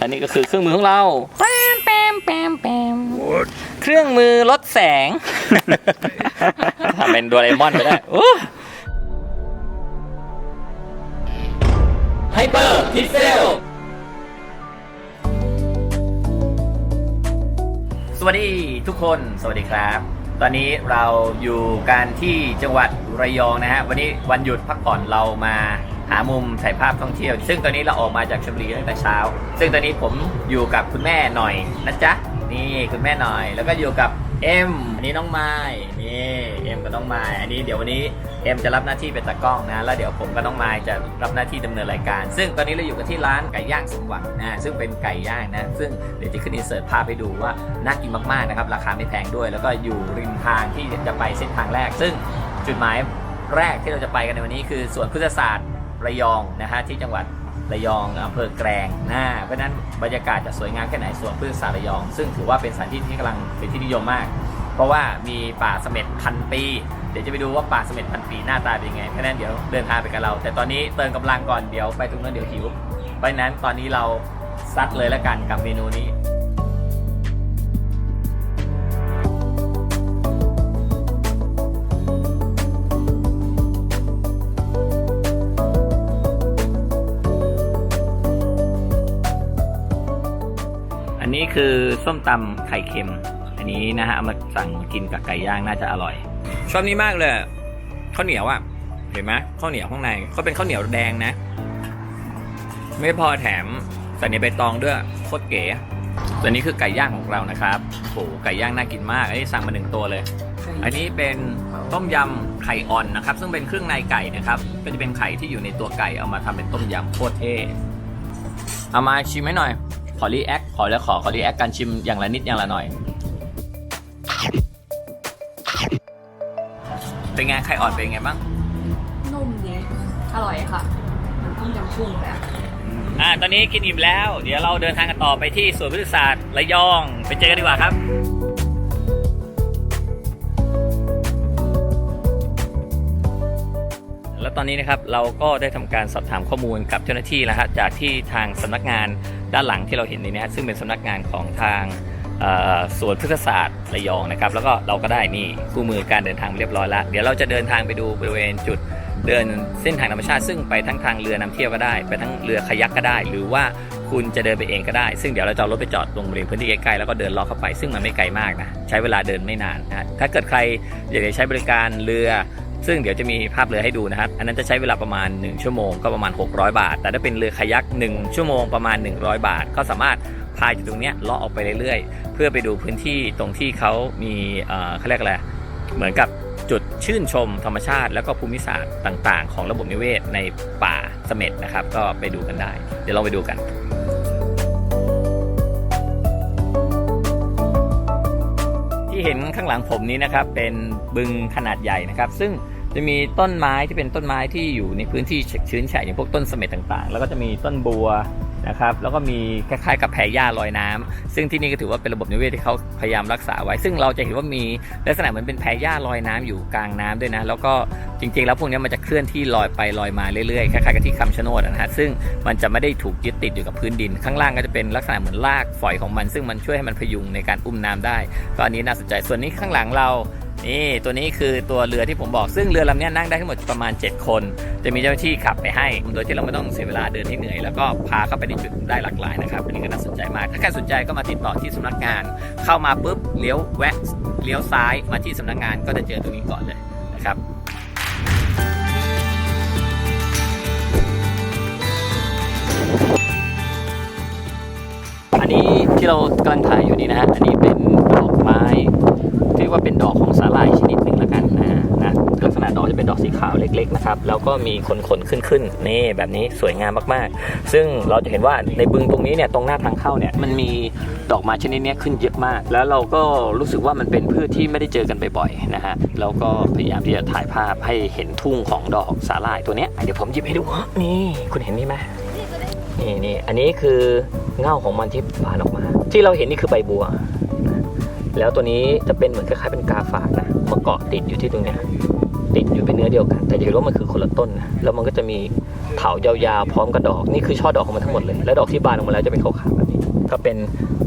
อันนี้ก็คือเครื่องมือของเราแปมแปมแปมแปมเครื่องมือลดแสงทำเป็นโดเรมอนไปได้ไฮเปอร์พิกเซลสวัสดีทุกคนสวัสดีครับ ตอนนี้เราอยู่กันที่จังหวัดระยองนะฮะ วันนี้วันหยุดพักผ่อนเรามา หามุมถ่ายภาพท่องเที่ยว ซึ่งตอนนี้เราออกมาจากชลบุรีตั้งแต่เช้า ซึ่งตอนนี้ผมอยู่กับคุณแม่หน่อยนะจ๊ะนี่คุณแม่หน่อย แล้วก็อยู่กับเอ็มอันนี้น้องไม้นี่เอ็มกับน้องไม้อันนี้เดี๋ยววันนี้เอ็มจะรับหน้าที่เป็นตากล้องนะแล้วเดี๋ยวผมกับน้องไม้จะรับหน้าที่ดำเนินรายการ ซึ่งตอนนี้เราอยู่กันที่ร้านไก่ย่างสมหวังนะซึ่งเป็นไก่ย่างนะ ซึ่งเดี๋ยวจะขึ้นอินเสิร์ตภาพให้ดูว่าน่ากินมากๆนะครับราคาไม่แพงด้วย แล้วก็อยู่ริมทางที่จะไปเส้นทางแรก ซึ่งจุดหมายแรกที่เราจะไปกันในวันนี้คือสวนพฤกษศาสตร์ ระยองนะฮะที่จังหวัดระยองอำเภอแกลงนะเพราะนั้นบรรยากาศจะสวยงามแค่ไหนสวนพฤกษศาระยอง ซึ่งถือว่าเป็นสถานที่ที่กำลังเป็นที่นิยมมาก เพราะว่ามีป่าเสม็ดพันปี เดี๋ยวจะไปดูว่าป่าเสม็ดพันปีหน้าตาเป็นยังไง เพราะนั้นเดี๋ยวเดินทางไปกับเรา แต่ตอนนี้เติมกำลังก่อนเดี๋ยวไปตรงนั้นเดี๋ยวหิว เพราะนั้นตอนนี้เราซัดเลยแล้วกันกับเมนูนี้ อันนี้คือส้มตำไข่เค็ม อันนี้นะฮะเอามาสั่งกินกับไก่ย่างน่าจะอร่อย ชอบนี้มากเลยข้าวเหนียวอะ เห็นไหมข้าวเหนียวข้างในเขาเป็นข้าวเหนียวแดงนะ ไม่พอแถมใส่ในใบตองด้วยโคตรเก๋ตัวนี้คือไก่ย่างของเรานะครับโอ้โหไก่ย่างน่ากินมาก อันนี้สั่งมาหนึ่งตัวเลย อันนี้เป็นต้มยำไข่อ่อนนะครับ ซึ่งเป็นเครื่องในไก่นะครับ ก็จะเป็นไข่ที่อยู่ในตัวไก่เอามาทำเป็นต้มยำโคตรเท่ เอามาชิมให้หน่อย ขอรีแอคขอแล้วขอขอรีแอคการชิมอย่างละนิดอย่างละหน่อย เป็นไงไข่อ่อนเป็นไงบ้าง นุ่มดีอร่อยค่ะมันต้มยำกุ้งเลยอะอ่า ตอนนี้กินอิ่มแล้ว เดี๋ยวเราเดินทางกันต่อไปที่สวนพฤกษศาสตร์ระยอง ไปเจอกันดีกว่าครับแล้วตอนนี้นะครับเราก็ได้ทำการสอบถามข้อมูลกับเจ้าหน้าที่แล้วฮะจากที่ทางสำนักงาน ด้านหลังที่เราเห็นนี้นะซึ่งเป็นสำนักงานของทางเอ่อสวนพฤกษศาสตร์ระยองนะครับ แล้วก็เราก็ได้นี่คู่มือการเดินทางเรียบร้อยแล้ว เดี๋ยวเราจะเดินทางไปดูบริเวณจุดเดินเส้นทางธรรมชาติ ซึ่งไปทั้งทางเรือนำเที่ยวก็ได้ ไปทั้งเรือคายักก็ได้ หรือว่าคุณจะเดินไปเองก็ได้ ซึ่งเดี๋ยวเราจะรถไปจอดตรงบริเวณพื้นที่ใกล้ๆแล้วก็เดินลาะเข้าไป ซึ่งมันไม่ไกลมากนะ ใช้เวลาเดินไม่นานนะ ถ้าเกิดใครอยากจะใช้บริการเรือ ซึ่งเดี๋ยวจะมีภาพเรือให้ดูนะครับ อันนั้นจะใช้เวลาประมาณ 1 ชั่วโมงก็ประมาณ 600 บาท แต่ถ้าเป็นเรือคายัก 1 ชั่วโมงประมาณ 100 บาท ก็สามารถพายจากตรงนี้เลาะออกไปเรื่อยๆ เพื่อไปดูพื้นที่ตรงที่เขามีเอ่อเขาเรียกอะไร เหมือนกับจุดชื่นชมธรรมชาติ แล้วก็ภูมิศาสตร์ต่าง ๆ ของระบบนิเวศในป่าเสม็ดนะครับ ก็ไปดูกันได้ เดี๋ยวลองไปดูกัน ที่เห็นข้างหลังผมนี้นะครับ เป็นบึงขนาดใหญ่นะครับ ซึ่งจะมีต้นไม้ที่เป็นต้นไม้ที่อยู่ในพื้นที่ชื้นแฉะอย่างพวกต้นเสม็ดต่างๆ แล้วก็จะมีต้นบัว นะครับแล้วก็มีคล้ายๆกับแพรหญ้าลอยน้ำซึ่งที่นี่ก็ถือว่าเป็นระบบนิเวศที่เขาพยายามรักษาไว้ ซึ่งเราจะเห็นว่ามีลักษณะเหมือนเป็นแพรหญ้าลอยน้ำอยู่กลางน้ำด้วยนะ แล้วก็จริงๆ แล้วพวกนี้มันจะเคลื่อนที่ลอยไปลอยมาเรื่อยๆคล้ายๆกับที่คำชะโนดนะฮะซึ่งมันจะไม่ได้ถูกยึดติดอยู่กับพื้นดิน ข้างล่างก็จะเป็นลักษณะเหมือนรากฝอยของมัน ซึ่งมันช่วยให้มันพยุงในการอุ้มน้ำได้ ก็อันนี้น่าสนใจส่วนนี้ข้างหลังเรา นี่ตัวนี้คือตัวเรือที่ผมบอกซึ่งเรือลำนี้นั่งได้ทั้งหมดประมาณ 7 คน จะมีเจ้าหน้าที่ขับไปให้ โดยที่เราไม่ต้องเสียเวลาเดินให้เหนื่อย แล้วก็พาเข้าไปในจุดได้หลากหลายนะครับอันนี้ก็น่าสนใจมาก ถ้าใครสนใจก็มาติดต่อที่สำนักงาน เข้ามาปุ๊บเลี้ยวแวะเลี้ยวซ้ายมาที่สำนักงานก็จะเจอตรงนี้ก่อนเลยนะครับอันนี้ที่เรากำลังถ่ายอยู่นี่นะฮะอันนี้เป็นดอกไม้ รียกว่าเป็นดอกของสาหร่ายชนิดหนึ่งละกันนะนะลักษณะดอกจะเป็นดอกสีขาวเล็กๆนะครับแล้วก็มีขนขนๆขึ้นขึ้นๆนี่แบบนี้สวยงามมากๆ ซึ่งเราจะเห็นว่าในบึงตรงนี้เนี่ยตรงหน้าทางเข้าเนี่ยมันมีดอกไม้ชนิดนี้ขึ้นเยอะมาก แล้วเราก็รู้สึกว่ามันเป็นพืชที่ไม่ได้เจอกันบ่อยๆนะฮะแล้วก็พยายามที่จะถ่ายภาพให้เห็นทุ่งของดอกสาหร่ายตัวเนี้ยเดี๋ยวผมหยิบให้ดูนี่คุณเห็นนี่ไหมนี่นี่อันนี้คือเง่าของมันที่ผ่านออกมา ที่เราเห็นนี่คือใบบัว แล้วตัวนี้จะเป็นเหมือนคล้ายๆเป็นกาฝากนะมาเกาะติดอยู่ที่ตรงเนี้ยติดอยู่เป็นเนื้อเดียวกัน แต่จะเห็นว่ามันคือคนละต้นนะแล้วมันก็จะมีเถายาวๆพร้อมกับดอกนี่คือช่อดอกของมันทั้งหมดเลย แล้วดอกที่บานออกมาแล้วจะเป็นขาวๆแบบนี้ก็เป็น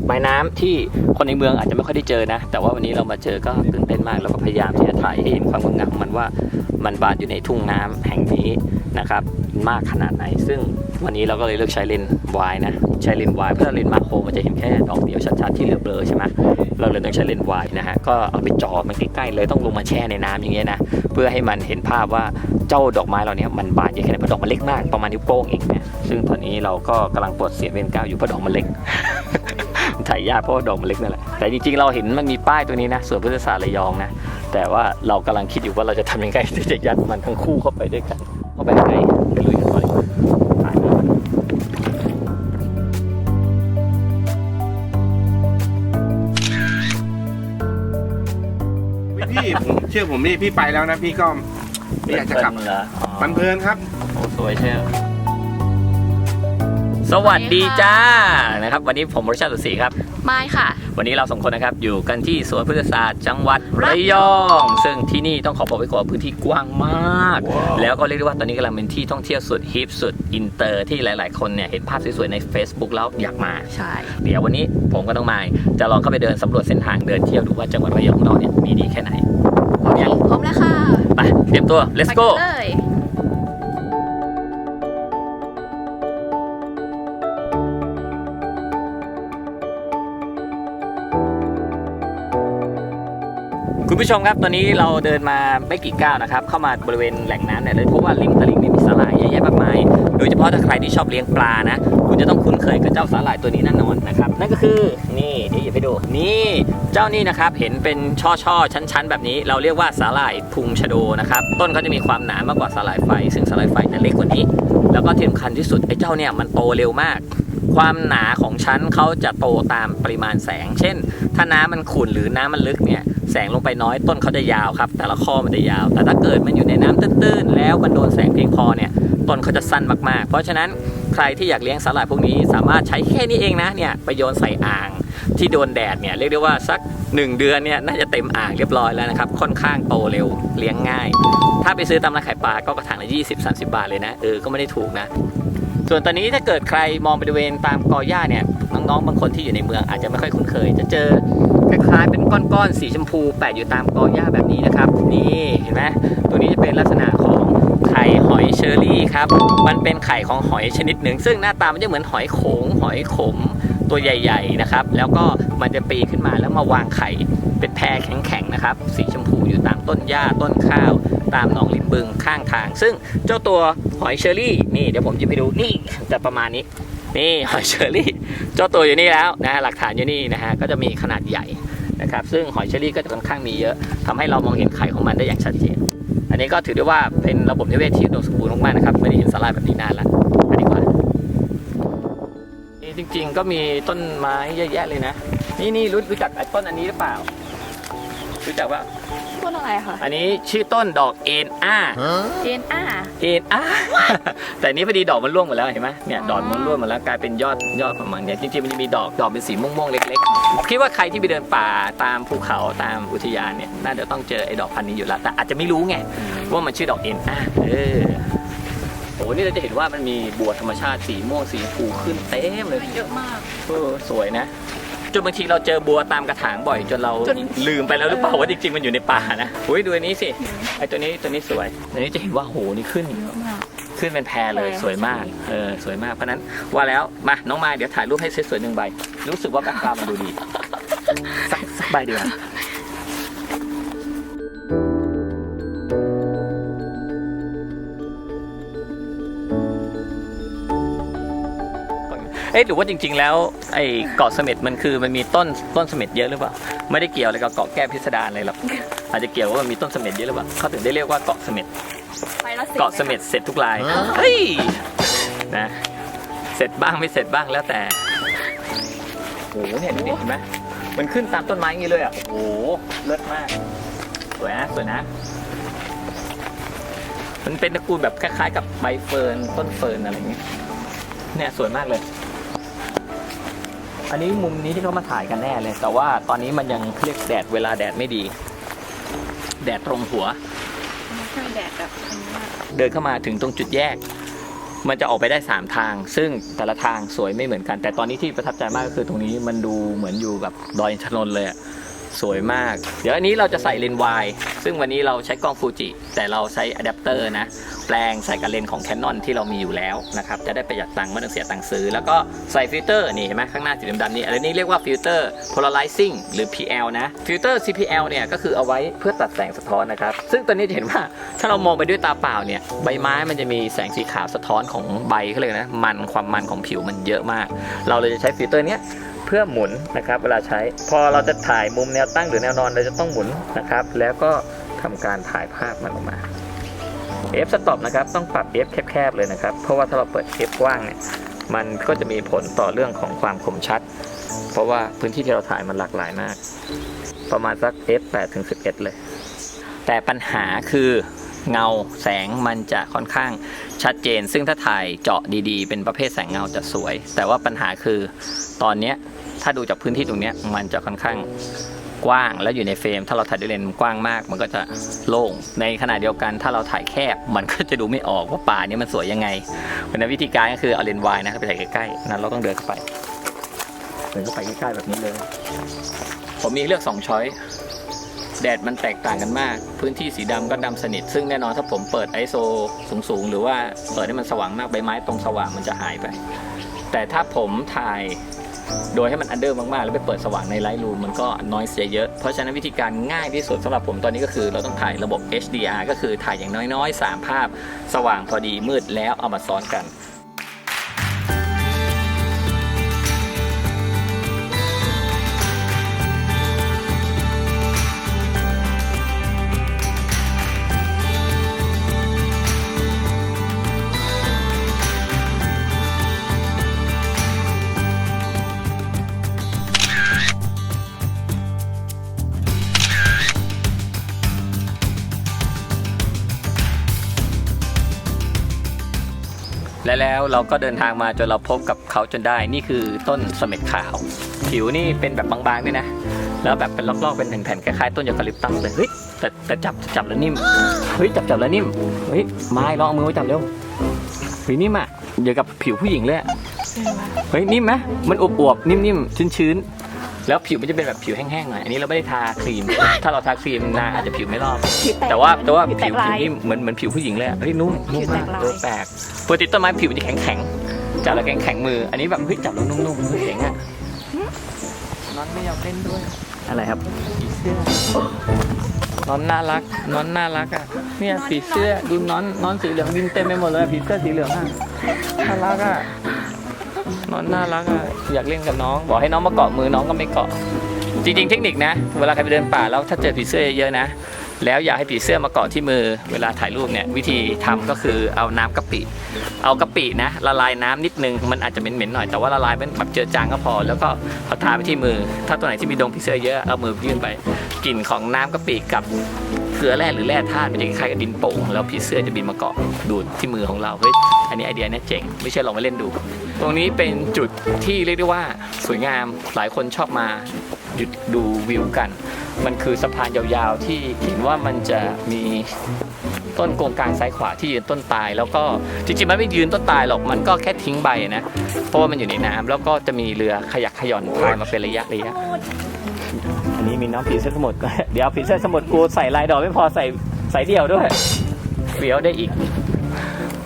ไม้น้ำที่คนในเมืองอาจจะไม่ค่อยได้เจอนะ แต่ว่าวันนี้เรามาเจอก็ตื่นเต้นมากแล้วก็พยายามที่จะถ่ายให้เห็นความงดงามของมันว่ามันบานอยู่ในทุ่งน้ำแห่งนี้นะครับ มากขนาดไหน ซึ่งวันนี้เราก็เลยเลือกใช้เลนส์วายนะใช้เลนส์วายเพราะถ้าเลนส์มาโครมันจะเห็นแค่ดอกเดียวชัดๆที่เหลือเบลอใช่ไหมเราเลยต้องใช้เลนส์วายนะฮะก็เอาไปจ่อมันใกล้ๆเลยต้องลงมาแช่ในน้ำอย่างเงี้ยนะเพื่อให้มันเห็นภาพว่าเจ้าดอกไม้เราเนี้ยมันบานเยอะแค่ไหนเพราะดอกมันเล็กมากประมาณนิ้วโป้งเองนี่ยซึ่งตอนนี้เราก็กำลังปลดเสียเวนก้าวอยู่เพราะดอกมันเล็กถ่ายยากเพราะดอกมันเล็กนั่นแหละแต่จริงๆเราเห็นมันมีป้ายตัวนี้นะสวนพุทธศาสตร์ระยองนะแต่ว่าเรากำลังคิดอยู่ว่าเราจะทำยังไงที่จะยัดมันทั้งคู่เข้าไปด้วยกัน ไปข้างในลุยกันไปพี่ผมเชื่อผมนี่พี่ไปแล้วนะพี่ก็ไม่อยากจะกลับเลินๆเหรออ๋อมันเพลินครับโอ้สวยเชียวสวัสดีจ้านะครับ วันนี้ผมรชาติสุดศรีครับ ไม่ค่ะ วันนี้เราสองคนนะครับอยู่กันที่สวนพฤกษศาสตร์จังหวัดระระยยออง ซึ่งที่นี่ต้องขอบอกไว้ก่อนพื้นที่กว้างมาก แล้วก็เรียกได้ว่าตอนนี้กำลังเป็นที่ท่องเที่ยวสุดฮิปสุดอินเตอร์ที่หลายๆ คนเนี่ยเห็นภาพสวยๆใน Facebook แล้วอยากมา ใช่ เดี๋ยววันนี้ผมก็ต้องมาจะลองเข้าไปเดินสำรวจเส้นทางเดินเที่ยวดูว่าจังหวัดระยองของเราเนี่ยมีดีแค่ไหนพร้อมยังพร้อมแล้วค่ะไปเตรียมตัว let's ไป go กันเลย ผู้ชมครับตอนนี้เราเดินมาไม่กี่ก้าวนะครับ เข้ามาบริเวณแหล่งน้ำเนี่ยเลยพบว่าริมตลิ่งนี่มีสาหร่ายเยอะแยะมากมาย โดยเฉพาะถ้าใครที่ชอบเลี้ยงปลานะ คุณจะต้องคุ้นเคยกับเจ้าสาหร่ายตัวนี้แน่นอนนะครับ นั่นก็คือนี่เดี๋ยวอย่าไปดู นี่เจ้านี่นะครับเห็นเป็นช่อช่อๆชั้นๆแบบนี้ เราเรียกว่าสาหร่ายพุงชะโดนะครับ ต้นเขาจะมีความหนามากกว่าสาหร่ายไฟ ซึ่งสาหร่ายไฟจะเล็กกว่านี้ แล้วก็ที่สำคัญที่สุดไอ้เจ้าเนี่ยมันโตเร็วมาก ความหนาของชั้นเขาจะโตตามปริมาณแสง เช่น ถ้าน้ำมันขุ่นหรือน้ำมันลึกเนี่ยแสงลงไปน้อยต้นเขาจะยาวครับ แต่ละข้อมันจะยาว แต่ถ้าเกิดมันอยู่ในน้ำตื้นๆ แล้วมันโดนแสงเพียงพอเนี่ยต้นเขาจะสั้นมากๆ เพราะฉะนั้นใครที่อยากเลี้ยงสาหร่ายพวกนี้สามารถใช้แค่นี้เองนะเนี่ยไปโยนใส่อ่าง ที่โดนแดดเนี่ยเรียกได้ว่าสัก 1 เดือนเนี่ยน่าจะเต็มอ่างเรียบร้อยแล้วนะครับค่อนข้างโตเร็วเลี้ยงง่าย ถ้าไปซื้อตามร้านขายปลาก็กระถางละ20-30 บาทเลยนะเออก็ไม่ได้ถูกนะ ส่วนตอนนี้ถ้าเกิดใครมองบริเวณตามกอหญ้าเนี่ยน้องๆบางคนที่อยู่ในเมืองอาจจะไม่ค่อยคุ้นเคย จะเจอคล้ายๆเป็นก้อนๆสีชมพูแปะอยู่ตามกอหญ้าแบบนี้นะครับ นี่เห็นไหมตัวนี้จะเป็นลักษณะของไข่หอยเชอรี่ครับ มันเป็นไข่ของหอยชนิดหนึ่ง ซึ่งหน้าตามันจะเหมือนหอยโขงหอยขมตัวใหญ่ ๆนะครับ แล้วก็มันจะปีขึ้นมาแล้วมาวางไข่เป็นแพรแข็งๆนะครับ สีชมพูอยู่ตามต้นหญ้าต้นข้าว ตามหนองริมบึงข้างทาง ซึ่งเจ้าตัวหอยเชอรี่นี่เดี๋ยวผมจะไปดูนี่จะประมาณนี้ นี่หอยเชอรี่ เจ้าตัวอยู่นี่แล้วนะฮะหลักฐานอยู่นี่นะฮะก็จะมีขนาดใหญ่นะครับซึ่งหอยเชอรี่ก็จะค่อนข้างมีเยอะทำให้เรามองเห็นไข่ของมันได้อย่างชัดเจน อันนี้ก็ถือได้ว่าเป็นระบบนิเวศที่อุดมสมบูรณ์มากๆนะครับไม่ได้เห็นสาหร่ายแบบนี้นานละไปดีกว่านี่จริงๆก็มีต้นไม้เยอะแยะเลยนะ นี่นี่รู้รู้จักไอ้ต้นอันนี้หรือเปล่า รู้จักว่าต้นอะไรคะอันนี้ชื่อต้นดอกเอ็นอ้าเจนอ่าเอ็นอ้าแต่อันนี้พอดีดอกมันร่วงหมดแล้วเห็นไหมเนี่ยอ๋อดอกมันร่วงหมดแล้วกลายเป็นยอดยอดของมันเนี่ยจริงๆมันจะมีดอกดอกเป็นสีม่วงๆเล็กๆคิดว่าใครที่ไปเดินป่าตามภูเขาตามอุทยานเนี่ยน่าจะต้องเจอไอ้ดอกพันธุ์นี้อยู่แล้ว แต่อาจจะไม่รู้ไงว่ามันชื่อดอกเอ็นอ้าเออโหนี่เราจะเห็นว่ามันมีบัวธรรมชาติสีม่วงสีชมพูขึ้นเต็มเลย เยอะมาก เออสวยนะ จนบางทีเราเจอบัวตามกระถางบ่อยจนเราจน ลืมไปแล้วหรือเปล่าว่าจริงๆมันอยู่ในป่านะอุ้ยดูอันนี้สิไอตัวนี้ตัวนี้สวยตัวนี้จะเห็นว่าโหนี่ขึ้น เยอะมาก ขึ้นเป็นแพรเลยแพรสวยมากเออสวยมากเพราะฉะนั้นว่าแล้วมาน้องมายเดี๋ยวถ่ายรูปให้สวยๆหนึ่งใบ รู้สึกว่าแบ็คกราวด์มันดูดีสักสักใบเดียวา อ๊ะหรือว่าจริง ๆ แล้วไอ้เกาะเสม็ดมันคือมันมีต้นต้นเสม็ดเยอะหรือเปล่าไม่ได้เกี่ยวอะไรกับเกาะแก้วพิสดารอะไรหรอกอาจจะเกี่ยวว่ามันมีต้นเสม็ดเยอะหรือเปล่าเขาถึงได้เรียกว่าเกาะเสม็ดไปแล้วสิเกาะเสม็ดเสร็จทุกรายเฮ้ยนะเสร็จบ้างไม่เสร็จบ้างแล้วแต่โอ้โหเนี่ยดูดิเห็นไหมมันขึ้นตามต้นไม้อย่างนี้เลยอะโอ้โหเลิศมากสวยนะสวยนะมันเป็นตระกูลแบบคล้ายๆ กับใบเฟิร์นต้นเฟิร์นอะไรอย่างเงี้ยเนี่ยสวยมากเลย อันนี้มุมนี้ที่เขามาถ่ายกันแน่เลย แต่ว่าตอนนี้มันยังเรียกแดดเวลาแดดไม่ดี แดดตรงหัว ใช่แดดแบบเดินเข้ามาถึงตรงจุดแยก มันจะออกไปได้ 3 ทาง ซึ่งแต่ละทางสวยไม่เหมือนกัน แต่ตอนนี้ที่ประทับใจมากก็คือตรงนี้มันดูเหมือนอยู่แบบดอยชนนเลยอะ สวยมาก เดี๋ยวอันนี้เราจะใส่เลนส์วายซึ่งวันนี้เราใช้กล้องฟูจิแต่เราใช้อะแดปเตอร์นะ แปลงใส่กับเลนส์ของ Canon ที่เรามีอยู่แล้วนะครับ จะได้ประหยัดตังค์ไม่ต้องเสียตังค์ซื้อ แล้วก็ใส่ฟิลเตอร์นี่เห็นไหมข้างหน้าสีดำๆนี่อันนี้เรียกว่าฟิลเตอร์ polarizing หรือ PL นะฟิลเตอร์ CPL เนี่ยก็คือเอาไว้เพื่อตัดแสงสะท้อนนะครับ ซึ่งตอนนี้จะเห็นว่าถ้าเรามองไปด้วยตาเปล่าเนี่ยใบไม้มันจะมีแสงสีขาวสะท้อนของใบเขาเลยนะมันความมันของผิวมันเยอะมาก เราเลยจะใช้ฟิลเตอร์เนี้ย เพื่อหมุนนะครับเวลาใช้ พอเราจะถ่ายมุมแนวตั้งหรือแนวนอนเราจะต้องหมุนนะครับ แล้วก็ทำการถ่ายภาพมันออกมา F stop นะครับต้องปรับ F แคบๆเลยนะครับ เพราะว่าถ้าเราเปิด F กว้างเนี่ยมันก็จะมีผลต่อเรื่องของความคมชัด เพราะว่าพื้นที่ที่เราถ่ายมันหลากหลายมาก ประมาณสัก F 8ถึง11 เลย แต่ปัญหาคือเงาแสงมันจะค่อนข้างชัดเจน ซึ่งถ้าถ่ายเจาะดีๆ เป็นประเภทแสงเงาจะสวย แต่ว่าปัญหาคือตอนเนี้ย ถ้าดูจากพื้นที่ตรงเนี้ยมันจะค่อนข้างกว้างแล้วอยู่ในเฟรม ถ้าเราถ่ายด้วยเลนส์กว้างมาก มันก็จะโล่งในขณะเดียวกันถ้าเราถ่ายแคบ มันก็จะดูไม่ออกว่าป่าเนี้มันสวยยังไงเพราะฉะนั้นวิธีการก็คือเอาเลนส์วายนะครับไปถ่ายใกล้ๆนั้นเราต้องเดินเข้าไปเดินเข้าไปใกล้ๆแบบนี้เลย ผมมีเลือกสองช้อยแดดมันแตกต่างกันมาก พื้นที่สีดำก็ดำสนิท ซึ่งแน่นอนถ้าผมเปิด ISO สูงๆ หรือว่าเปิดให้มันสว่างมากใบไม้ตรงสว่างมันจะหายไป แต่ถ้าผมถ่าย โดยให้มันอันเดอร์มากๆ แล้วไปเปิดสว่างในไลท์รูมมันก็น้อยเสียเยอะ เพราะฉะนั้นวิธีการง่ายที่สุดสำหรับผมตอนนี้ก็คือเราต้องถ่ายระบบ HDR ก็คือถ่ายอย่างน้อยๆ 3 ภาพ สว่างพอดีมืดแล้วเอามาซ้อนกัน แล้วเราก็เดินทางมาจนเราพบกับเขาจนได้ นี่คือต้นเสม็ดขาว ผิวนี่เป็นแบบบางๆด้วยนะ แล้วแบบเป็นลอกๆเป็นแผ่นๆคล้ายๆต้นยูคาลิปตัสเลย เฮ้ยแต่แต่จับจับแล้วนิ่ม เฮ้ยจับจับแล้วนิ่ม เฮ้ยไม้ลองเอามือไว้จับเร็วเฮ้ยนิ่มอะเดียวกับผิวผู้หญิงเลยอะเฮ้ยนิ่มไหมมันอวบๆนิ่มๆชื้นๆ แล้วผิวมันจะเป็นแบบผิวแห้งๆหน่อย อันนี้เราไม่ได้ทาครีม ถ้าเราทาครีมนางอาจจะผิวไม่รอบผิวแตกแต่ว่าแต่ว่าผิผิววแตกลายผิวนิ่มเหมือนเหมือนผิวผู้หญิงเลยอะเฮ้ยนุ่มนุ่มมากผิวแตกลายเออแปลกปกติต้นไม้ผิวมันจะแข็งแข็งๆจับแล้วแข็งแข็งๆมือ อันนี้แบบเฮ้ยจับแล้วนุ่มๆเฮ้ยเจ๋งอะนอนไม่ยอมเล่นด้วย อะไรครับผีเสื้อนอนน่ารักนอนน่ารักอะเนี่ยผีเสื้อดูนอนนอนสีเหลืองบินเต็มไปหมดเลยผีเสื้อสีเหลืองอะน่ารักอะ น้อนน่ารักอะอยากเล่นกับน้อง บอกให้น้องมาเกาะมือน้องก็ไม่เกาะ จริงๆ เทคนิคนะ เวลาใครไปเดินป่าแล้วถ้าเจอผีเสื้อเยอะๆนะ แล้วอยากให้ผีเสื้อมาเกาะที่มือ เวลาถ่ายรูปเนี่ยวิธีทำก็คือเอาน้ำกะปิ เอากะปินะละลายน้ำนิดนึงมันอาจจะเหม็นๆหน่อยแต่ว่าละลายเป็นแบบเจือจางก็พอ แล้วก็เอาทาไปที่มือ ถ้าตัวไหนที่มีดงผีเสื้อเยอะเอามือยื่นไปกลิ่นของน้ำกะปิกับเกลือแร่หรือแร่ธาตุมันจะคล้ายกับดินโป่งแล้วผีเสื้อจะบินมาเกาะดูดที่มือของเราเฮ้ย อันนี้ไอเดียเนี่ยเจ๋งไม่เชื่อลองไปเล่นดู ตรงนี้เป็นจุดที่เรียกได้ว่าสวยงามหลายคนชอบมาหยุดดูวิวกัน มันคือสะพานยาวๆที่เห็นว่ามันจะมีต้นโกงกลางซ้ายขวาที่ยืนต้นตาย แล้วก็จริงๆมันไม่ยืนต้นตายหรอกมันก็แค่ทิ้งใบนะเพราะว่ามันอยู่ในน้ำแล้วก็จะมีเรือขยักขย่อนพายมาเป็นระยะระยะอันนี้มีน้องผีเสื้อสมุทรเดี๋ยวผีเสื้อสมุทรกูใส่ลายดอกไม่พอใส่ใส่เดี่ยวด้วยเฟี้ยวได้อีก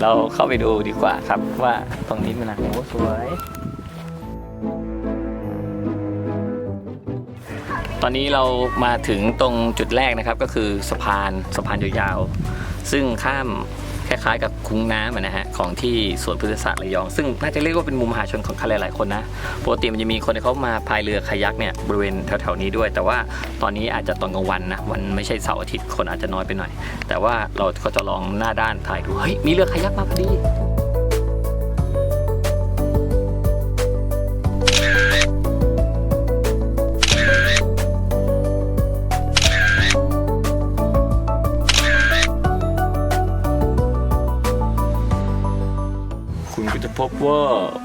เราเข้าไปดูดีกว่าครับว่าตรงนี้มันอะไรโอ้สวย ตอนนี้เรามาถึงตรงจุดแรกนะครับก็คือสะพานสะพานยาวๆซึ่งข้าม คล้ายๆ กับคุ้งน้ำอะนะฮะของที่สวนพฤกษศาสตร์ระยอง ซึ่งน่าจะเรียกว่าเป็นมุมมหาชนของใครหลายๆคนนะปกติมันจะมีคนที่เขามาพายเรือคายักเนี่ยบริเวณแถวๆนี้ด้วย แต่ว่าตอนนี้อาจจะตอนกลางวันนะวันไม่ใช่เสาร์อาทิตย์คนอาจจะน้อยไปหน่อย แต่ว่าเราก็จะลองหน้าด้านถ่ายดูเฮ้ยมีเรือคายักมาพอดี ว่า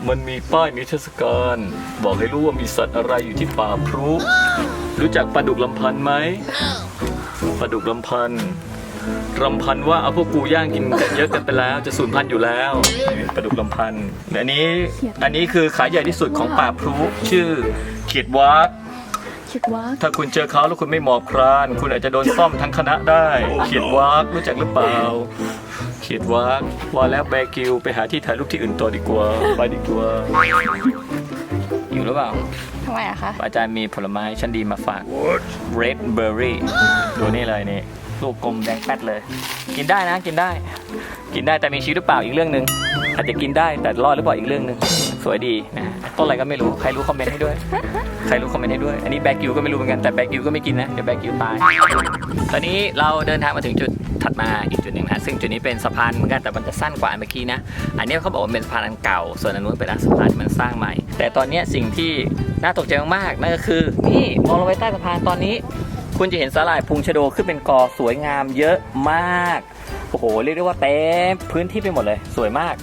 มันมีป้ายนิทรรศการ บอกให้รู้ว่ามีสัตว์อะไรอยู่ที่ป่าพรุรู้จักปลาดุกลำพันธ์ไหมปลาดุกลำพันธ์รำพันว่าเอาพวกกูย่างกินกันเยอะกันไปแล้ว จะสูญพันธุ์อยู่แล้วปลาดุกรำพันอันนี้อันนี้คือขายใหญ่ที่สุดของป่าพรุชื่อเขียดวัดคิดว่าถ้าคุณเจอเขาแล้วคุณไม่หมอบคราน คุณอาจจะโดนซ่อมทั้งคณะได้ เขียดวักรู้จักหรือเปล่า เขียดวักว่าแล้วแบกิวไปหาที่ถ่ายรูปที่อื่นต่อดีกว่า ไปดีกว่าอยู่หรือเปล่าทำไมอะคะอาจารย์มีผลไม้ชั้นดีมาฝาก red berry ดูนี่เลยนี่ ลูกกลมแดงแป๊ดเลย กินได้นะกินได้ กินได้แต่มีชีวิตหรือเปล่าอีกเรื่องหนึ่งอาจจะกินได้แต่รอดหรือเปล่าอีกเรื่องหนึ่งสวยดีนะต้นอะไรก็ไม่รู้ใครรู้คอมเมนต์ให้ด้วย ใครรู้คอมเมนต์ให้ด้วย อันนี้แบกิวก็ไม่รู้เหมือนกันแต่แบกิวก็ไม่กินนะเดี๋ยวแบกิวตายตอนนี้เราเดินทางมาถึงจุดถัดมาอีกจุดหนึ่งนะซึ่งจุดนี้เป็นสะพานเหมือนกันแต่มันจะสั้นกว่าอันเมื่อกี้นะอันนี้เขาบอกว่าเป็นสะพานอันเก่า ส่วนอันนู้นเป็นสะพานที่มันสร้างใหม่ แต่ตอนนี้สิ่งที่น่าตกใจมากๆนั่นก็คือนี่มองลงไปใต้สะพานตอนนี้ คุณจะเห็นสาหร่ายพุงชะโดขึ้นเป็นกอสวยงามเยอะมาก โอ้โห เรียกได้ว่าเต็มพื้นที่ไปหมดเลย สวยมาก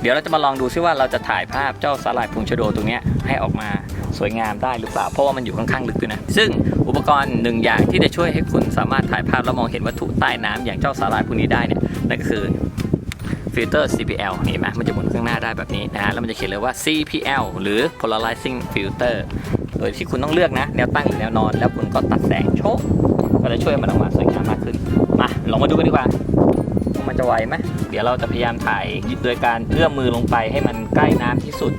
เดี๋ยวเราจะมาลองดูซิว่าเราจะถ่ายภาพเจ้าสาหร่ายพุงชะโดตรงนี้ให้ออกมาสวยงามได้หรือเปล่า เพราะว่ามันอยู่ค่อนข้างลึกด้วยนะ ซึ่งอุปกรณ์หนึ่งอย่างที่จะช่วยให้คุณสามารถถ่ายภาพแล้วมองเห็นวัตถุใต้น้ำอย่างเจ้าสาหร่ายพวกนี้ได้เนี่ย นั่นก็คือฟิลเตอร์ CPL เห็นไหมมันจะหมุนข้างหน้าได้แบบนี้นะฮะ แล้วมันจะเขียนเลยว่า CPL หรือ polarizing filter โดยที่คุณต้องเลือกนะ แนวตั้งหรือแนวนอน แล้วคุณก็ตัดแสงโชว์ก็จะช่วยมันออกมาสวยงามมากขึ้น มาลองมาดูกันดีกว่าว่ามันจะไหวไหมเดี๋ยวเราจะพยายามถ่ายโดยการเอื้อมมือลงไปให้มันใกล้น้ำที่สุด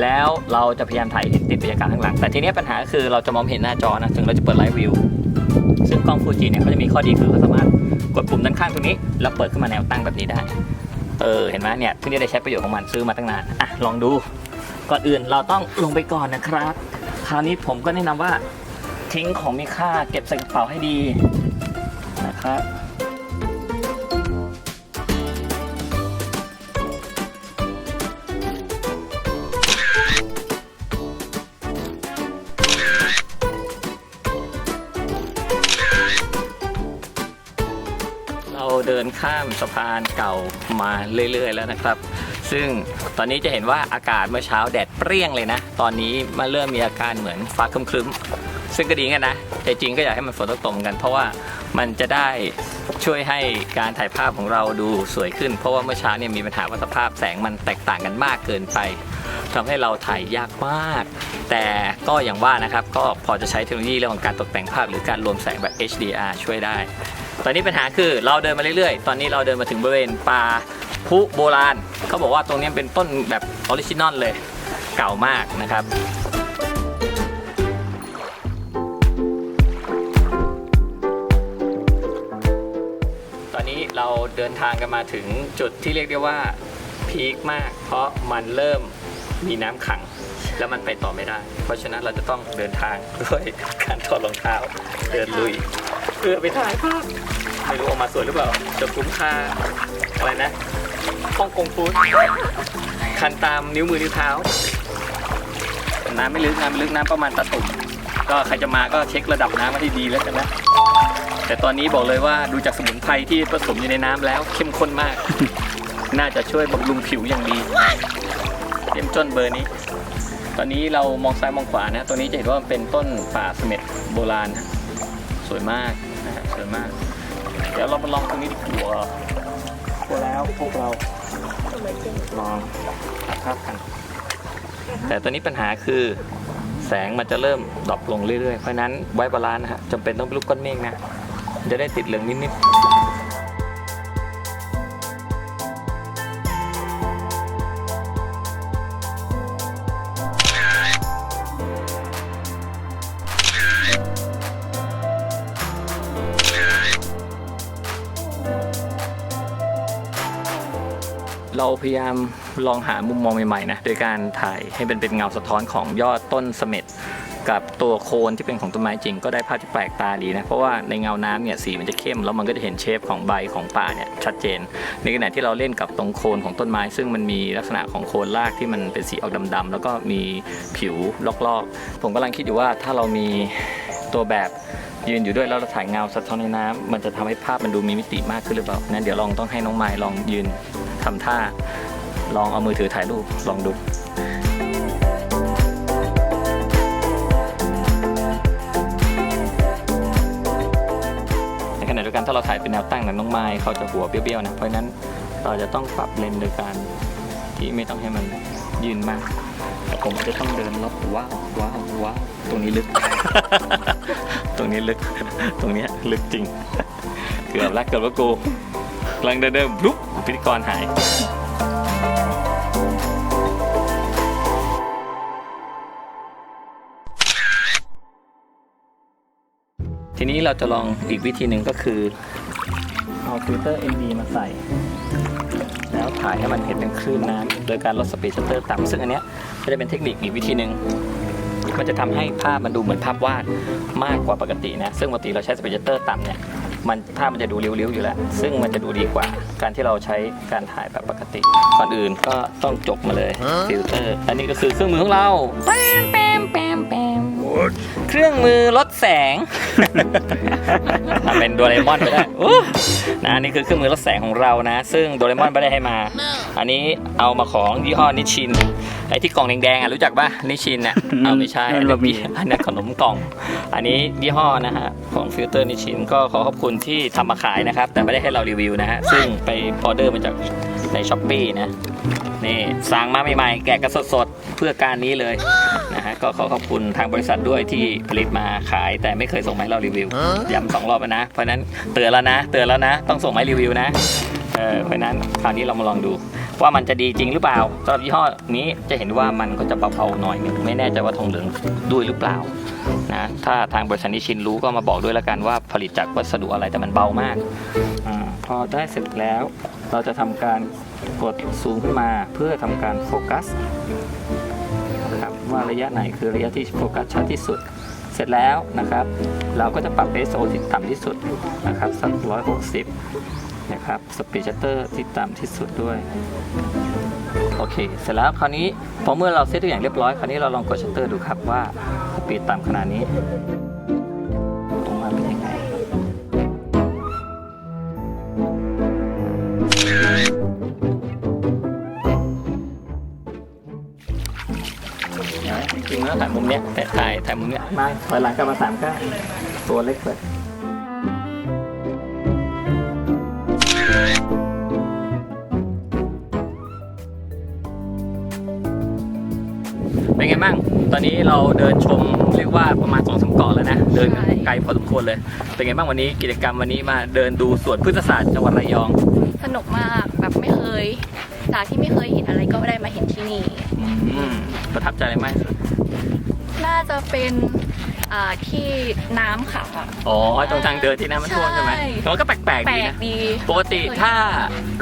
แล้วเราจะพยายามถ่ายเห็นติดบรรยากาศข้างหลัง แต่ทีนี้ปัญหาก็คือเราจะมองเห็นหน้าจอนะถึงเราจะเปิดไลฟ์วิวซึ่งกล้องฟูจิเนี่ยเขาจะมีข้อดีคือเขาสามารถกดปุ่มด้านข้างตรงนี้ แล้วเปิดขึ้นมาแนวตั้งแบบนี้ได้ เออเห็นไหมเนี่ยเพิ่งจะได้ใช้ประโยชน์ของมันซื้อมาตั้งนานอะลองดูก่อนอื่นเราต้องลงไปก่อนนะครับ ราวนี้ผมก็แนะนำว่าทิ้งของมีค่าเก็บใส่กระเป๋าให้ดีนะครับเราเดินข้ามสะพานเก่ามาเรื่อย ๆ แล้วนะครับ ซึ่งตอนนี้จะเห็นว่าอากาศเมื่อเช้าแดดเปรี้ยงเลยนะ ตอนนี้มาเริ่มมีอาการเหมือนฟ้าครึ้มๆ ซึ่งก็ดีกันนะ แต่จริงก็อยากให้มันฝนตกตรงกัน เพราะว่ามันจะได้ช่วยให้การถ่ายภาพของเราดูสวยขึ้น เพราะว่าเมื่อเช้าเนี่ยมีปัญหาว่าสภาพแสงมันแตกต่างกันมากเกินไปทำให้เราถ่ายยากมาก แต่ก็อย่างว่านะครับ ก็พอจะใช้เทคโนโลยีเรื่องของการตกแต่งภาพ หรือการรวมแสงแบบ HDR ช่วยได้ ตอนนี้ปัญหาคือเราเดินมาเรื่อยๆ ตอนนี้เราเดินมาถึงบริเวณป่า พุโบราณเขาบอกว่าตรงนี้เป็นต้นแบบออริจินอลเลยเก่ามากนะครับตอนนี้เราเดินทางกันมาถึงจุดที่เรียกได้ว่าพีคมาก เพราะมันเริ่มมีน้ำขัง แล้วมันไปต่อไม่ได้ เพราะฉะนั้นเราจะต้องเดินทางด้วยการถอดรองเท้าเดินลุยเพื่อไปถ่ายภาพไม่รู้ออกมาสวยหรือเปล่าจะคุ้มค่าอะไรนะ ฮ่องกงฟูดคันตามนิ้วมือนิ้วเท้า น้ำไม่ลึกน้ำไม่ลึกน้ำประมาณตะตุ่มก็ใครจะมาก็เช็คระดับน้ำมาให้ดีแล้วกันนะ แต่ตอนนี้บอกเลยว่าดูจากสมุนไพรที่ผสมอยู่ในน้ำแล้วเข้มข้นมาก น่าจะช่วยบำรุงผิวอย่างดีเยี่ยมจนเบอร์นี้ ตอนนี้เรามองซ้ายมองขวานะ ตัวนี้จะเห็นว่ามันเป็นต้นป่าเสม็ดโบราณนะสวยมากนะฮะสวยมาก เดี๋ยวเรามาลองตรงนี้ดีกว่าพวกแล้วพวกเรา ลองตัดภาพกัน แต่ตอนนี้ปัญหาคือแสงมันจะเริ่มดรอปลงเรื่อยๆ เพราะนั้นไว้บาลานซ์นะฮะจำเป็นต้องเป็นลูกก้อนเมฆนะ จะได้ติดเหลืองนิดๆ เราพยายามลองหามุมมองใหม่ๆนะโดยการถ่ายให้เป็นเป็นเงาสะท้อนของยอดต้นเสม็ดกับตัวโคนที่เป็นของต้นไม้จริงก็ได้ภาพที่แปลกตาดีนะเพราะว่าในเงาน้ำเนี่ยสีมันจะเข้มแล้วมันก็จะเห็นเชฟของใบของป่าเนี่ยชัดเจน ในขณะที่เราเล่นกับตรงโคนของต้นไม้ ซึ่งมันมีลักษณะของโคนรากที่มันเป็นสีออกดำๆแล้วก็มีผิวลอกๆ ผมกำลังคิดอยู่ว่าถ้าเรามีตัวแบบยืนอยู่ด้วยแล้วเราถ่ายเงาสะท้อนในน้ำมันจะทำให้ภาพมันดูมีมิติมากขึ้นหรือเปล่างั้นเดี๋ยวลองต้องให้น้องไม้ลองยืน ทำท่าลองเอามือถือถ่ายรูปลองดูในขณะเดียวกันถ้าเราถ่ายเป็นแนวตั้งนะน้องไม้เขาจะหัวเบี้ยวๆนะเพราะนั้นเราจะต้องปรับเลนโดยการที่ไม่ต้องให้มันยืนมาก แต่ผมจะต้องเดินรอบว้าวว้าวว้าวตรงนี้ลึก ตรงนี้ลึก ตรงนี้ลึกจริง เกือบแล้วเกือบว่ากู กำลังเดินเดินลุกพิธีกรหาย ทีนี้เราจะลองอีกวิธีหนึ่งก็คือ เอาฟิลเตอร์ ND มาใส่ แล้วถ่ายให้มันเห็นเป็นคลื่นน้ำโดยการลดสปีดชัตเตอร์ต่ำซึ่งอันเนี้ยก็จะเป็นเทคนิคอีกวิธีหนึ่งมันจะทำให้ภาพมันดูเหมือนภาพวาดมากกว่าปกตินะ ซึ่งปกติเราใช้สปีดชัตเตอร์ต่ำเนี่ย มันภาพมันจะดูเลี้ยวๆอยู่แล้ว ซึ่งมันจะดูดีกว่า การที่เราใช้การถ่ายแบบปกติ ก่อนอื่นก็ต้องจบมาเลยฟิลเตอร์ อันนี้ก็คือเครื่องมือของเราแปมแปมแปมแปมเครื่องมือลดแสงทำเป็นโดเรมอนไปได้อู้นะอันนี่คือเครื่องมือลดแสงของเรานะ ซึ่งโดเรมอนไม่ได้ให้มา อันนี้เอามาของยี่ห้อนิชิน ไอ้ที่กล่องแดงๆอะรู้จักป่ะนิชินอะเอาไม่ใช่นั่อันนนี้บะหมี่อันนี้ขนมกล่อง อันนี้ยี่ห้อนะฮะของฟิลเตอร์นิชินก็ขอขอบคุณที่ทำมาขายนะครับ แต่ไม่ได้ให้เรารีวิวนะฮะซึ่งไปออเดอร์มาจากในช้อปปีนะนี่สั่งมาใหม่ๆ แกะกันสดๆ เพื่อการนี้เลยนะฮะก็ขอขอบคุณทางบริษัทด้วยที่ผลิตมาขาย แต่ไม่เคยส่งมาให้เรารีวิวย้ำสองรอบแล้วนะ เพราะฉะนั้นเตือนแล้วนะ เตือนแล้วนะ ต้องส่งมาให้รีวิวนะเออเพราะฉะนั้นคราวนี้เรามาลองดู ว่ามันจะดีจริงหรือเปล่าสำหรับยี่ห้อนี้จะเห็นว่ามันก็จะเบาๆหน่อยนึงไม่แน่ใจว่าทองเหลืองด้วยหรือเปล่านะถ้าทางบริษัทนิชินรู้ก็มาบอกด้วยล้วกันว่าผลิตจากวัสดุอะไรแต่มันเบามากอาพอได้เสร็จแล้ว เราจะทำการกดซูมขึ้นมาเพื่อทำการโฟกัสนะครับว่าระยะไหนคือระยะที่โฟกัสชัดที่สุดเสร็จแล้วนะครับ เราก็จะปรับ ISO ที่ต่ำที่สุดนะครับสัก160 นะครับสปีดชัตเตอร์ที่ต่ำที่สุดด้วยโอเค เสร็จแล้วคราวนี้พอเมื่อเราเซตทุกอย่างเรียบร้อยคราวนี้เราลองกดชัตเตอร์ดูครับว่าสปีดต่ำขนาดนี้ออกมาเป็นยังไงจริงแล้วถ่ายมุมเนี้ยแต่ถ่ายถ่ายมุมเนี้ยมาถอยหลังกลับมาสามก้าวตัวเล็กเลย เป็นไงบ้าง ตอนนี้เราเดินชมเรียกว่าประมาณสองสามเกาะแล้วนะ เดินไกลพอสมควรเลย เป็นไงบ้างวันนี้กิจกรรมวันนี้มาเดินดูสวนพฤกษศาสตร์จังหวัดระยอง สนุกมากแบบไม่เคย จากที่ไม่เคยเห็นอะไรก็ได้มาเห็นที่นี่ อืมประทับใจอะไรไหมน่าจะเป็น อ่าที่น้ำค่ะ อ๋อตรงทางเดินที่น้ำมันท่วมใช่ไหมใช่ มันก็แปลกแปๆลดีกนะ ดี ปกติถ้า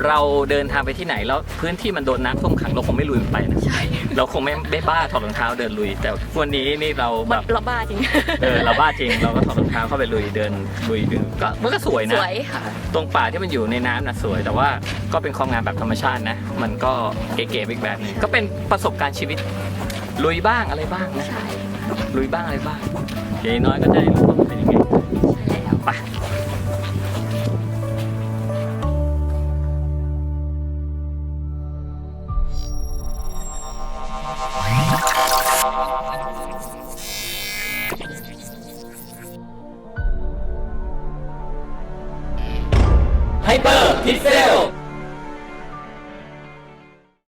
เราเดินทางไปที่ไหนแล้วพื้นที่มันโดนน้ำท่วมขังเราคงไม่ลุยมันไปนะใช่เราคงไม่ไม่บ้าถอดรองเท้าเดินลุย แต่วันนี้นี่เราแบมันบเราบ้าจริง เออเราบ้าจริงเราก็ถอดรองเท้าเข้าไปลุยเดินลุยดูก็มันก็สวยสนะวยค่ะ ตรงป่าที่มันอยู่ในน้ำนะสวย แต่ว่าก็เป็นความงามแบบธรรมชาตินะ มันก็เก๋ๆอีกแบบหนึงก็เป็นประสบการณ์ชีวิตลุยบ้างอะไรบ้างนะใช่ ลุยบ้างอะไรบ้างอย่างน้อยก็จะได้รู้ว่ามันเป็นยังไง